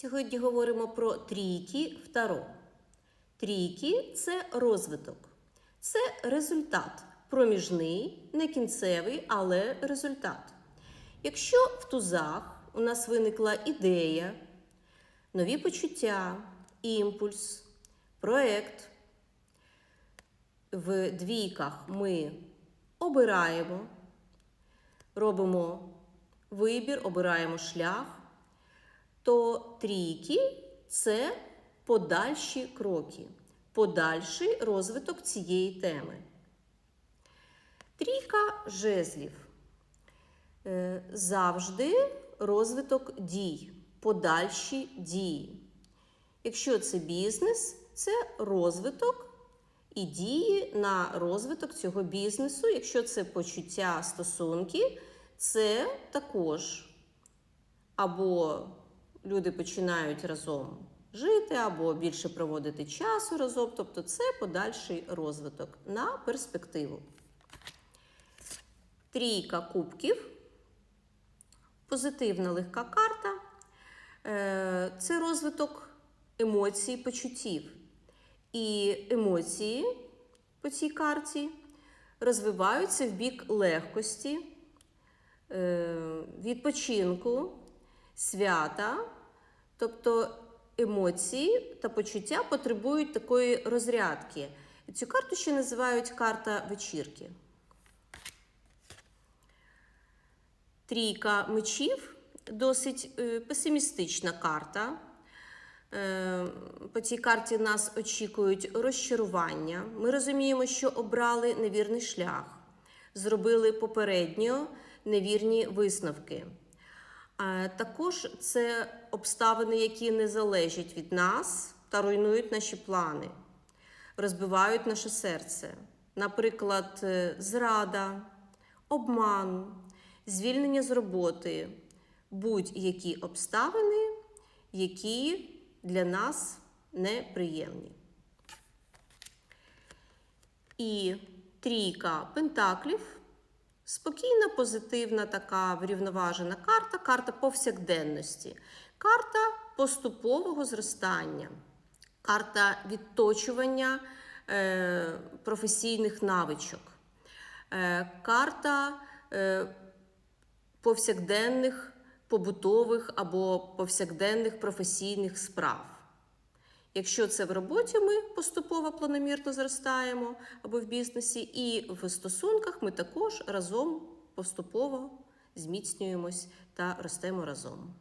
Сьогодні говоримо про трійки в таро. Трійки це розвиток, це результат. Проміжний, не кінцевий, але результат. Якщо в тузах у нас виникла ідея, нові почуття, імпульс, проект, в двійках ми обираємо, робимо вибір, обираємо шлях, то трійки це подальші кроки, подальший розвиток цієї теми. Трійка жезлів. Е, Завжди розвиток дій, подальші дії. Якщо це бізнес, це розвиток і дії на розвиток цього бізнесу. Якщо це почуття стосунки, це також або люди починають разом жити, або більше проводити часу разом. Тобто це подальший розвиток на перспективу. Трійка кубків. Позитивна легка карта. Е, Це розвиток емоцій, почуттів. І емоції по цій карті розвиваються в бік легкості, е, відпочинку, свята. Тобто емоції та почуття потребують такої розрядки. Цю карту ще називають карта вечірки. Трійка мечів досить е, песимістична карта. Е, По цій карті нас очікують розчарування. Ми розуміємо, що обрали невірний шлях, зробили попередньо невірні висновки. Також це обставини, які не залежать від нас та руйнують наші плани, розбивають наше серце. Наприклад, е, зрада, обман, звільнення з роботи, будь-які обставини, які для нас неприємні. І трійка пентаклів. Спокійна, позитивна, така врівноважена карта, карта повсякденності, карта поступового зростання, карта відточування е, професійних навичок, е, карта е, повсякденних побутових або повсякденних професійних справ. Якщо це в роботі, ми поступово планомірно зростаємо або в бізнесі, і в стосунках ми також разом поступово зміцнюємось та ростемо разом.